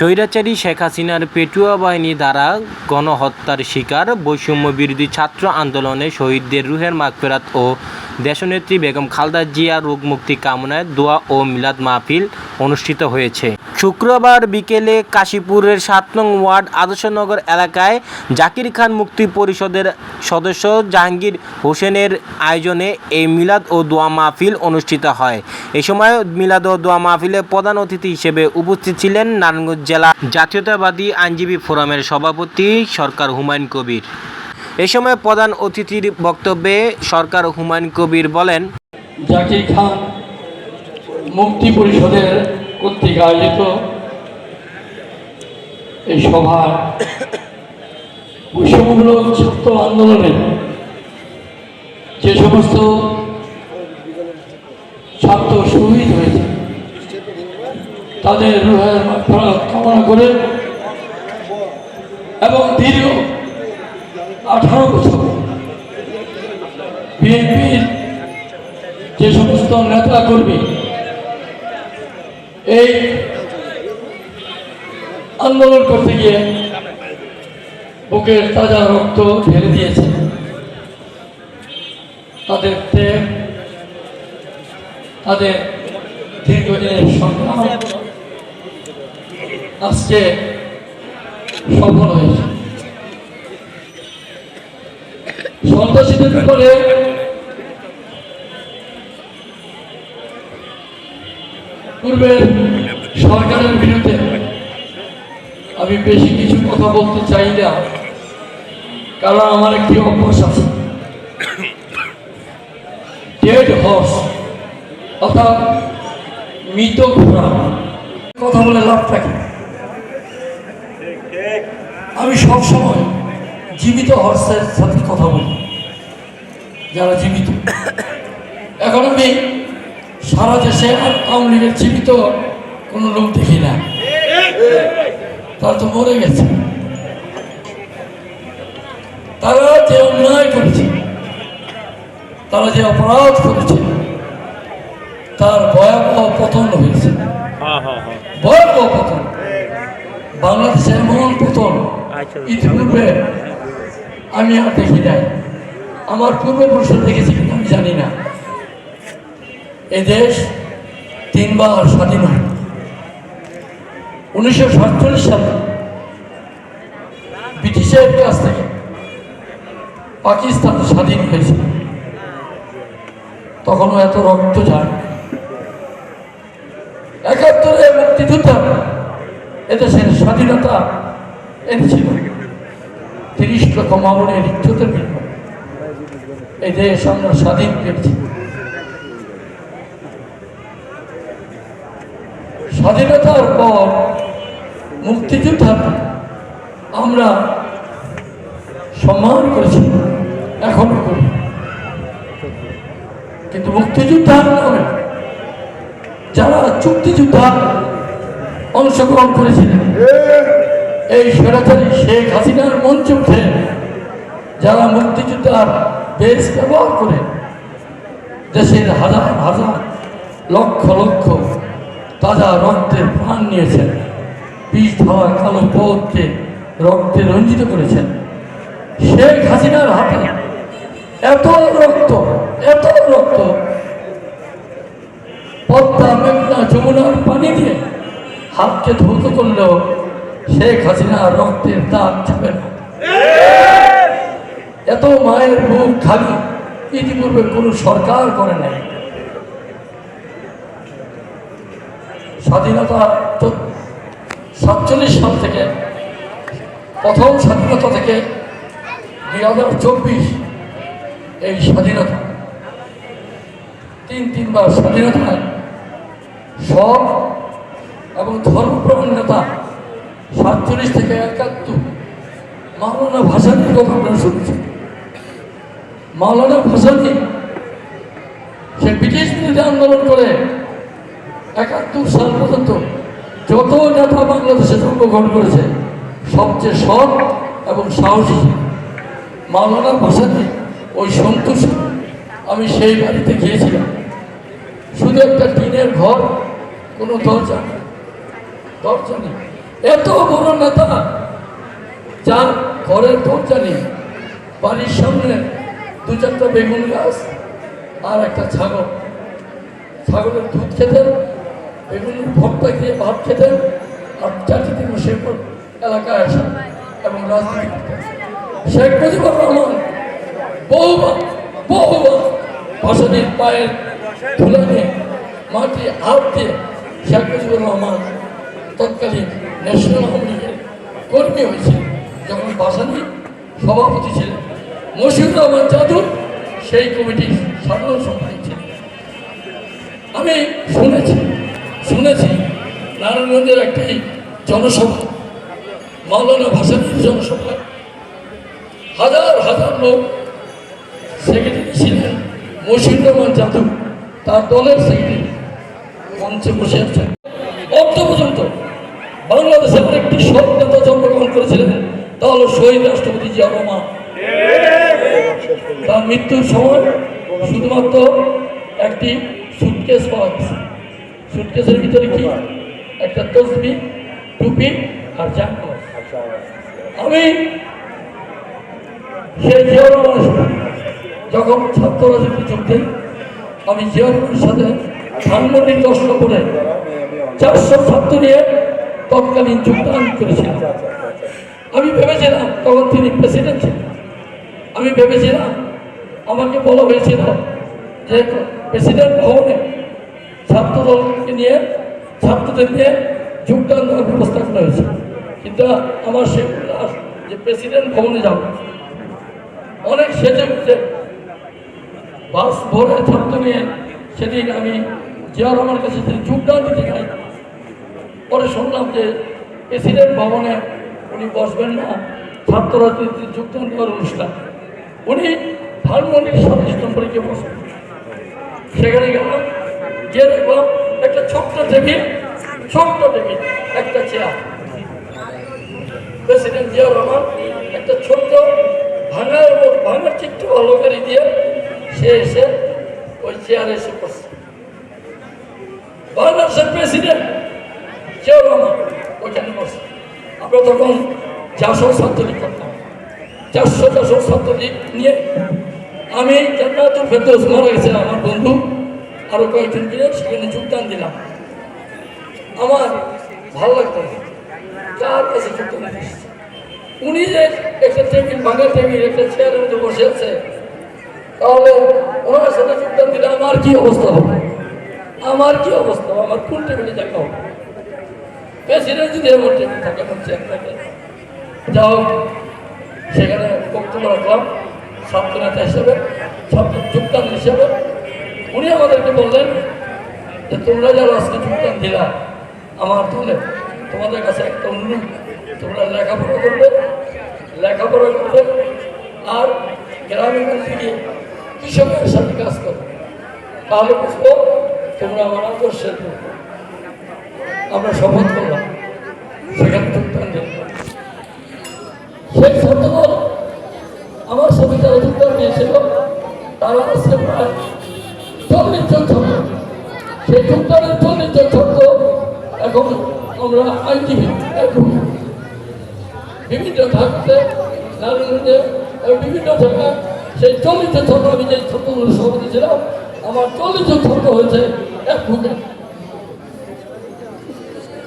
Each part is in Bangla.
স্বৈরাচারী শেখ হাসিনার পেটুয়া বাহিনী দ্বারা গণহত্যার শিকার। বৈষম্য বিরোধী ছাত্র আন্দোলনে শহীদদের রুহের মাগফেরাত ও দেশনেত্রী বেগম খালদা জিয়া রোগ মুক্তি কামনায় দোয়া ও মিলাদ মাহফিল অনুষ্ঠিত হয়েছে। শুক্রবার বিকেলে কাশীপুরের সাত নং ওয়ার্ড আদর্শনগর এলাকায় জাকির খান মুক্তি পরিষদের সদস্য জাহাঙ্গীর হোসেনের আয়োজনে এই মিলাদ ও দোয়া মাহফিল অনুষ্ঠিত হয়। এ সময় মিলাদ ও দোয়া মাহফিলে প্রধান অতিথি হিসেবে উপস্থিত ছিলেন নারায়ণগঞ্জ জেলা জাতীয়তাবাদী আইনজীবী ফোরামের সভাপতি সরকার হুমায়ুন কবির। এ সময় প্রধান অতিথির বক্তব্যে সরকার হুমায়ুন কবির বলেন জাকির খান মুক্তি পরিষদের কর্তৃক আয়োজিত এই সভা বৈষম্যমূলক ছাত্র আন্দোলনে যে সমস্ত ছাত্র শহীদ হয়েছে তাদের রুহের কামনা করে এবং দীর্ঘ আঠারো বছর বিএনপির যে সমস্ত নেতা কর্মী এই আন্দোলন করতে গিয়ে বুকের তাজা রক্ত ঢেলে দিয়েছে। তাদের তাদের দীর্ঘদিনের সংগ্রাম আজকে সফল হয়েছে। সন্ত্রাসীদের ব্যাপারে পূর্বের সরকারের বিরুদ্ধে আমি বেশি কিছু কথা বলতে চাই না, কারণ আমার একটি অভ্যাস আছে। ডেড হর্স অর্থাৎ মৃত ঘোড়া। কথা বলে লাভ থাকে আমি সবসময় জীবিত হর্ষের সাথে কথা বলি। যারা জীবিত। এখন আমি সারা দেশে আওয়ামী লীগের জীবিত কোনো লোক দেখি না। তারা তো মরে গেছে। তারা যে অন্যায় করেছে তারা যে অপরাধ করেছে তার ভয়াবহ পতন হয়েছে। ভয়াবহ পতন। বাংলাদেশে এমন পতন আমি আর দেখি নাই, আমার পূর্বপুরুষ দেখেছি কিনা আমি জানি না। এই দেশ তিনবার স্বাধীন হয়। উনিশশো সাতচল্লিশ সালে ব্রিটিশের কাছ থেকে পাকিস্তান স্বাধীন হয়েছে। তখনও এত রক্ত যায় একাত্তরে মুক্তিযোদ্ধা, এদেশের স্বাধীনতা এনেছিল তিরিশ লক্ষ মামনের ইজ্জতের বিনিময়ে এই দেশ আমরা স্বাধীন পেয়েছি স্বাধীনতার পর মুক্তিযোদ্ধা আমরা সম্মান করেছি। এখনও করি কিন্তু মুক্তিযোদ্ধার নামে যারা চুক্তিযোদ্ধা অংশগ্রহণ করেছিলেন। এই স্বৈরাচারী শেখ হাসিনার মঞ্চ উঠে যারা মুক্তিযোদ্ধার বেশ ব্যবহার করে দেশের হাজার হাজার লক্ষ লক্ষ তাজা রক্তের প্রাণ নিয়েছেন, বিষ ধাওয়া কালো পথকে রক্তে রঞ্জিত করেছেন। শেখ হাসিনার হাতে এত রক্ত এত রক্ত। পদ্মা, মেঘনা, যমুনার পানি দিয়ে হাতকে ধৌত করলেও শেখ হাসিনা রক্তের দাগ যাবে না। এত মায়ের মুখ খালি ইতিপূর্বে কোনো সরকার করে নাই। স্বাধীনতা তো সাতচল্লিশ সাল থেকে, প্রথম স্বাধীনতা থেকে দুই হাজার চব্বিশ এই স্বাধীনতা। তিন তিনবার স্বাধীনতায় সব এবং ধর্মপ্রাণ নেতা সাতচল্লিশ থেকে একাত্তর। মাওলানা ভাসানির কথা আমরা শুনেছি মাওলানা ভাসানি, সে ব্রিটিশ বিরোধী আন্দোলন করে একাত্তর সাল পর্যন্ত যত নেতা বাংলাদেশে জন্মগ্রহণ করেছে, সবচেয়ে সৎ এবং সাহসী মাওলানা ভাসানি ওই সন্তোষ, আমি সেই বাড়িতে গিয়েছিলাম। শুধু একটা টিনের ঘর, কোনো দরজা নেই। দরজা নেই। এত বড় নেতা যার ঘরের দরজা নেই বাড়ির সামনে দু চারটা বেগুন গাছ আর একটা ছাগল। ছাগলের দুধ খেতেন বেগুনের ভর্তা খেয়ে ভাত খেতেন আর দিন বসে এলাকায় আসেন এবং রাজনীতি শেখ মুজিবুর রহমান বহুবার বহুবার ভাষণের পায়ের ধুলে নিয়ে মাটি হাত দিয়ে শেখ মুজিবুর রহমান তৎকালীন ন্যাশনাল আওয়ামী লীগের কর্মী হয়েছে। যখন ভাসানী সভাপতি ছিলেন, মশিউর রহমান যাদব সেই কমিটির সাধারণ সম্পাদক ছিলেন। আমি শুনেছি শুনেছি নারায়ণগঞ্জের একটি জনসভা, মাওলানা ভাসানীর জনসভা। হাজার হাজার লোক সেক্রেটারি ছিলেন মশিউর রহমান যাদব তার দলের সেক্রেটারি মঞ্চে বসে আছেন। অন্ত পর্যন্ত বাংলাদেশের একটি সৎ নেতা জন্মগ্রহণ করেছিলেন তা হলো শহীদ রাষ্ট্রপতি জিয়া রহমান। তার মৃত্যুর সময় শুধুমাত্র একটি সুটকেস পাওয়া গেছে। সুটকেসের ভিতরে কি? একটা তসবি, টুপি আর জাঙ্গল আমি সেই জিয়া যখন ছাত্র রাজনীতি যোগ দিই আমি জিয়া সাথে ধানমন্ডির দর্শন করে চারশো ছাত্র নিয়ে তৎকালীন যোগদান করেছিলাম আমি ভেবেছিলাম তখন তিনি প্রেসিডেন্ট ছিলেন। আমি ভেবেছিলাম আমাকে বলা হয়েছিল যে প্রেসিডেন্ট ভবনে ছাত্রদলকে নিয়ে, ছাত্রদের নিয়ে যোগদান দেওয়ার ব্যবস্থা করা হয়েছে। কিন্তু আমার সে যে প্রেসিডেন্ট ভবনে যাব। অনেক সেজে গুজে বাস ভরে ছাত্র নিয়ে সেদিন আমি জিয়া আমার কাছে যোগদান দিতে যাই। পরে শুনলাম যে প্রেসিডেন্ট ভবনে উনি বসবেন না ছাত্র রাজনীতির যোগদান দেওয়ার অনুষ্ঠান। উনি ধানমন্ডির সাতাশ নম্বরে গিয়ে বসবেন। সেখানে গেলাম, গিয়ে দেখলাম একটা ছোট্ট টেবিল ছোট্ট টেবিল, একটা চেয়ার। প্রেসিডেন্ট জিয়া রহমান একটা ছোট্ট ভাঙার ভাঙার চিত্র ভালো করে দিয়ে সে এসে ওই চেয়ারে এসে বসছে বাংলাদেশের প্রেসিডেন্ট জিয়া রহমান ওইখানে বসছে আমরা তখন চারশো ছাত্রলীগ করতাম চারশো চারশো ছাত্রলীগ নিয়ে আমি জান্নাতুল ফেরদৌস মারা গেছে, আমার বন্ধু আরও কয়েকজন মিলে সেখানে যোগদান দিলাম। আমার ভালো লাগতো না। কার কাছে যোগদান? উনি যে একটা টেবিল ভাঙা টেবিল, একটা চেয়ারের মধ্যে বসে আছে, তাহলে ওনার সাথে যোগদান দিলে আমার কি অবস্থা হবে? আমার কি অবস্থা? আমার কোন টেবিলে দেখা হবে? প্রেসিডেন্ট যদি এমন টেবিল থাকে চেয়ার থাকে যাও সেখানে বক্তব্য রাখলাম। ছাত্র নেতা হিসেবে ছাত্র যোগদান হিসেবে। উনি আমাদেরকে বললেন যে, তোমরা যারা আজকে যোগদান দিলা, আমার দলে তোমাদের কাছে একটা অনুরোধ, তোমরা লেখাপড়া করবে লেখাপড়া করবে, আর মধ্যে গিয়ে কৃষকের সাথে কাজ করবে। তাহলে বুঝব তোমরা আমার আদর্শের। আমরা শপথ করলাম। সেখানে সেই ছাত্রদল আমার যারা যোগদান দিয়েছিল তারা আজকে প্রায় চল্লিশ জন সেই যোগদানের চল্লিশ জন এখন আমরা আইনজীবী বিভিন্ন ঢাকাতে নারায়ণগঞ্জে বিভিন্ন সেই চল্লিশ জন ছাত্র আমি যে ছাত্রগুলো সভাপতি ছিলাম আমার চল্লিশ জন ছাত্র হয়েছে এক ভূকে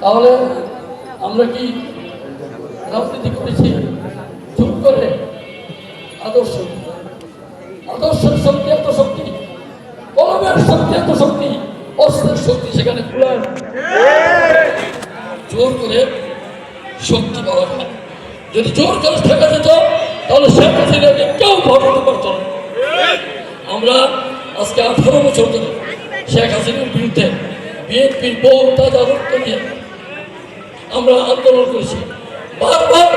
তাহলে আমরা কি রাজনীতি করেছি? চুপ করে। আদর্শ। আদর্শের শক্তি এত শক্তি। কলমের শক্তি এত শক্তি। অস্ত্রের শক্তি সেখানে কুলায়। জোর করে শক্তি পাওয়া যায় যদি জোর করে ঠেকা যেত তাহলে শেখ হাসিনাকে কেউ ভাবতে পারত আমরা আজকে আঠারো বছর ধরে শেখ হাসিনার বিরুদ্ধে বিএনপির বহু তাজা রক্ত নিয়ে আমরা আন্দোলন করেছি। বারবার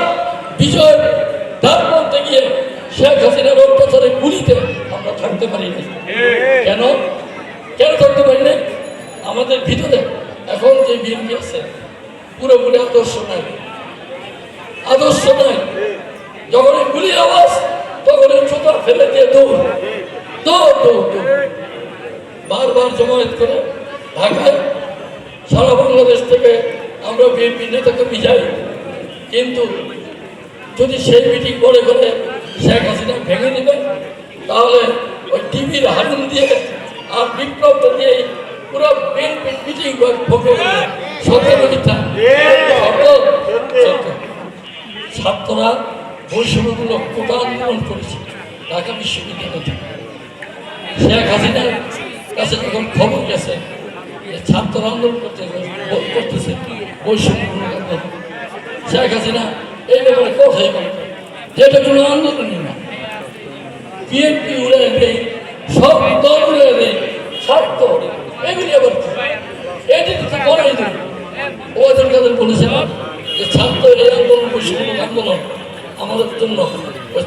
বিজয় দ্বার বলতে গিয়ে শেখ হাসিনার অত্যাচারে গুলিতে আমরা থাকতে পারিনি কেন? কেন থাকতে পারিনি আমাদের ভিতরে এখন যে বিএনপি আছে, পুরোপুরি আদর্শ নাই। আদর্শ নাই। যখন গুলির আওয়াজ, তখন এই জুতা ফেলে দিয়ে দৌড় দৌড় দৌড়। বারবার জমায়েত করে ঢাকায় সারা বাংলাদেশ থেকে আমরা বিএনপি নেতাকর্মী যাই কিন্তু যদি সেই মিটিং করে করে শেখ হাসিনা ভেঙে নেবে তাহলে ওই টিভির হারুন দিয়ে আর বিপ্লবটা দিয়ে পুরো বিএনপি মিটিং সত্য মিথ্যা ছাত্ররা বৈষম্যমূলক কোটা আন্দোলন করেছে ঢাকা বিশ্ববিদ্যালয় থেকে। শেখ হাসিনার কাছে যখন খবর গেছে ছাত্র আন্দোলন করতে করতেছে এটা কোনো না। বিএনপি সব এটি যে ছাত্র আন্দোলন আমাদের জন্য ওই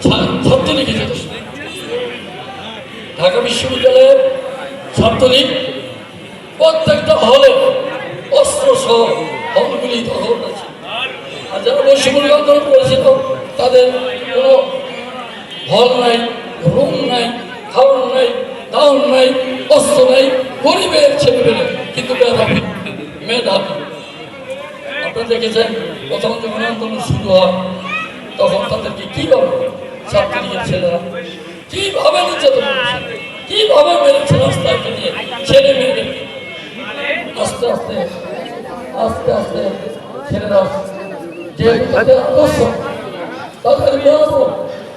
ঢাকা বিশ্ববিদ্যালয়ের ছাত্রলীগ প্রত্যেকটা হলে অস্ত্র সহ হলগুলি দখল আছে বৈশ্যমূলক করেছিল তাদের কোনো হল নাই, রুম নাই, খাওয়ার নাই দাউন নাই, অস্ত্র নাই, গরিবের ছেলেমেয়ে কিন্তু মেধাবী মেধাবী। দেখেছেন, প্রথম যখন আন্দোলন শুরু হয়, তখন তাদেরকে কীভাবে ছাত্রলীগের ছেলেরা, কীভাবে নির্যাতন করেছে, কীভাবে মেরেছে রাস্তায় নিয়ে ছেলে মেয়েদেরকে? আস্তে আস্তে আস্তে আস্তে ছেলেরা যে তাদের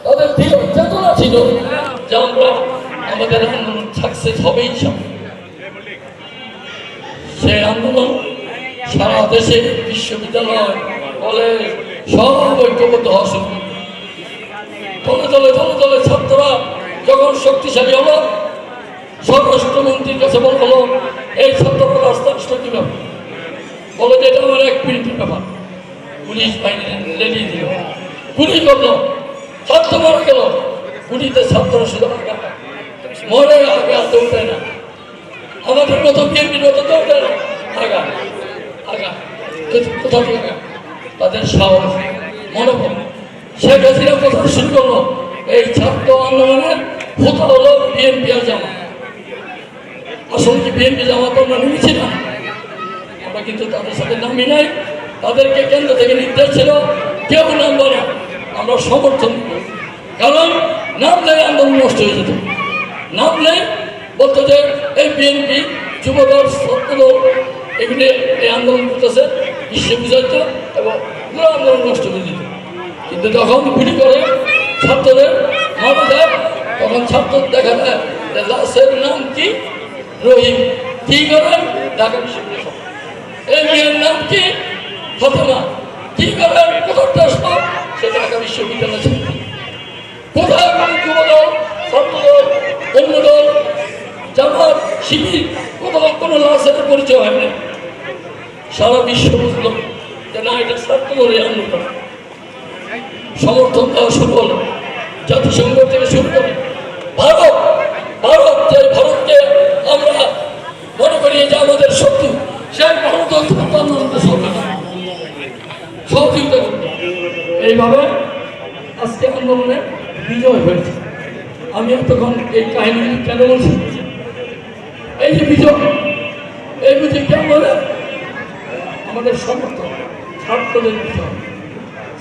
তাদের দৃঢ় ছিল যে আমাদের আন্দোলন সাকসেস হবেই সেই আন্দোলন সারা দেশে বিশ্ববিদ্যালয় কলেজ সব ছাত্ররা যখন শক্তিশালী হলো স্বরাষ্ট্রমন্ত্রীর কাছে হলো এই ছাত্ররা রাস্তা আসলো কীভাবে বলো যে এটা আমার এক মিনিটের ব্যাপার। পুলিশ বাহিনী লেলিয়ে দিল। গুলি করল ছাত্র মারা গেল গুলিতে ছাত্র শুধু মরে আগে আর দৌড়ে না। আমাদের মতো বিএনপির মতো দৌড়ে না। আগা আগা, কোথা- কোথা তাদের সাহস মনোবল শেখ হাসিনা কথা শুরু করল, এই ছাত্র আন্দোলনের হোতা হলো বিএনপি আর জামা আসলে কি বিএনপি জামা তো আমরা নেমেছি না? আমরা কিন্তু তাদের সাথে নামি নাই। তাদেরকে কেন্দ্র থেকে নির্দেশ ছিল, কেউ নামবো না। আমরা সমর্থন। কারণ নামলে আন্দোলন নষ্ট হয়ে যেত। নামলে বলতো যে এই বিএনপি, যুবদল, ছাত্রদল, এগুলি এই আন্দোলন করতেছে, বিশ্ব বুঝাইতো এবং পুরো আন্দোলন নষ্ট করে দিত। কিন্তু যখন গুলি করে ছাত্রদের মারা যায় তখন ছাত্র দেখা যায় যে লাশের নাম কি? রহিম। কি করেন ঢাকা বিশ্ববিদ্যালয় এই মেয়ের নাম কি? ফতেমা কি করেন কোথাও ট্রান্সফার সে ঢাকা বিশ্ববিদ্যালয় ছাত্রী কোথায় কোনো যুবদল, ছাত্রদল অন্য দল জামাত, শিবির, কোথাও কোনো লাশের পরিচয় হয় না সারা বিশ্ব বুঝলো যে না, এটা ছাত্রদলের আন্দোলন সমর্থন দেওয়া শুরু হলো। জাতিসংঘ থেকে শুরু করে ভারত ভারত যে ভারতকে আমরা মনে করি যে আমাদের শত্রু, সেই ভারত আন্দোলনকে সহযোগিতা এইভাবে আজকে আন্দোলনে বিজয় হয়েছে। আমি এতক্ষণ এই কাহিনী কেন বলছি? এই যে বিজয়, এই কেন বলে? আমাদের সমর্থন ছাত্রদের বিজয়।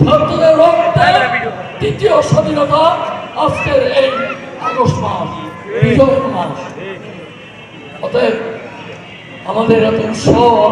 ছাত্রদের রক্তে দ্বিতীয় স্বাধীনতা আজকের এই আগস্ট মাস, বিজয় মাস। অতএব আমাদের এত উৎসব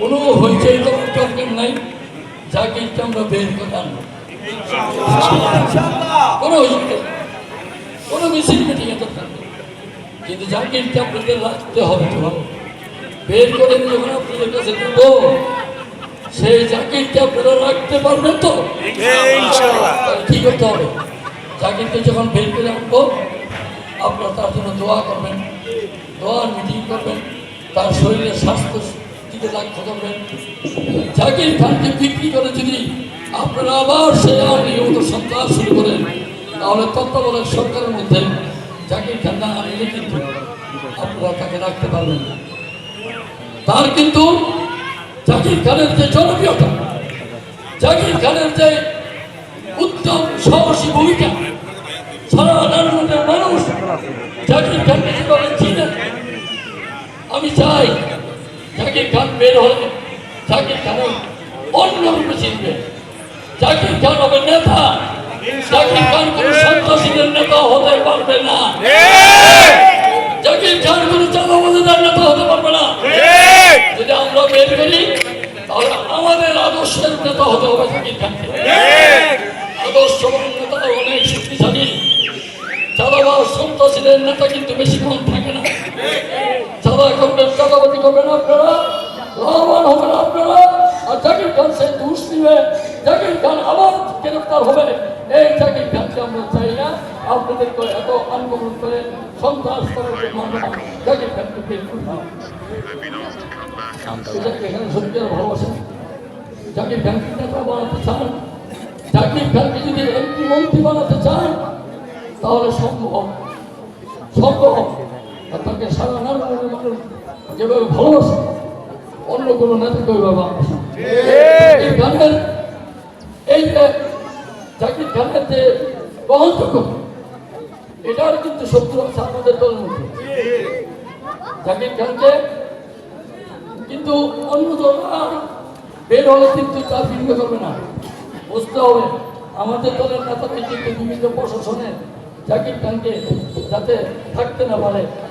কোনো হইচই দরকার নাই জাকিরকে আমরা বের করে আনব। কোনো হইচই। কোনো মিছিল দরকার নেই কিন্তু জাকিরকে আপনাদের রাখতে হবে তো বের করে যখন আপনাদের কাছে দেবো সেই জাকিরকে আপনারা রাখতে পারবেন তো? কি করতে হবে। জাকিরকে যখন বের করে আনব আপনারা তার জন্য দোয়া করবেন দোয়ার মিটিং করবেন তার শরীরের স্বাস্থ্য দিকে লক্ষ্য করবেন জাকির খানকে বিক্রি করে যদি আপনারা আবার সেই আইনগত সন্ত্রাস শুরু করেন তাহলে তত্ত্বাবধায়ক সরকারের মধ্যে জাকির খান আনলে কিন্তু আপনারা তাকে রাখতে পারবেন? না তার কিন্তু জাকির খানের যে জনপ্রিয়তা, জাকির খানের যে উত্তম সাহসী ভূমিকা, সারা নারায়ণের মানুষ জাকির খানকে যেভাবে চিনে আমি চাই জাকির খান বের হলে জাকির খানের অন্য রূপে চিনবে। জাকির খান হবে নেতা জাকির খান কোন সন্ত্রাসীদের নেতা হতে পারবে না। জাকির খান কোন চাঁদাবাজার নেতা হতে পারবে না। যদি আমরা বের করি, তাহলে আমাদের আদর্শের নেতা হতে হবে জাকির খানকে আদর্শ নেতা অনেক শক্তিশালী। সন্ত্রাসীদের নেতা কিন্তু বেশিক্ষণ থাকে না। চাঁদা করবেন চাঁদাবাজি করবেন আপনারা, লাভবান হবেন আপনারা, আর জাকির খান সেই ঘুষ নিবে জাকির খান আবার হবে। এই জাকির আমরা চাই না। এত আন্দোলন করে সন্ত্রাস করার জন্য আমরা জাকির খানকে বানাতে চান। জাকির খানকে যদি এমপি মন্ত্রী বানাতে চান, তাহলে সম্ভব। সম্ভব। আর তাকে সারা নারায়ণের মানুষ যেভাবে ভালোবাসে। অন্য কোনো নেতাকে ওইভাবে এই গানের এই যে জাকির খানের যে গ্রহণযোগ্য এটার কিন্তু শত্রু আছে আমাদের দলের মধ্যে জাকির খানকে কিন্তু অন্য দলরা বের হলে কিন্তু তা ভিন্ন করবে না। বুঝতে হবে আমাদের দলের নেতাকে কিন্তু বিভিন্ন প্রশাসনে জাকির খানকে যাতে থাকতে না পারে।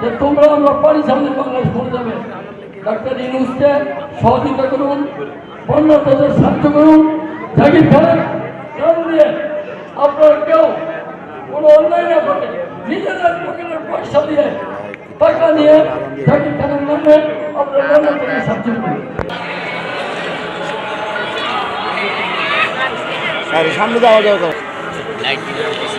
যে তোমরা আমরা পারি সামনে বাংলাদেশ পড়ে যাবে। ডাক্তার ইনুসকে সহযোগিতা করুন বন্যার্থদের সাহায্য করুন। জাগির খানের নাম দিয়ে আপনারা কেউ কোনো অন্যায় না করে নিজেদের পকেটের পয়সা দিয়ে টাকা নিয়ে জাগির খানের নামে আপনারা বন্যার্থদের সাহায্য করুন। সামনে যাওয়া যাওয়া লাইট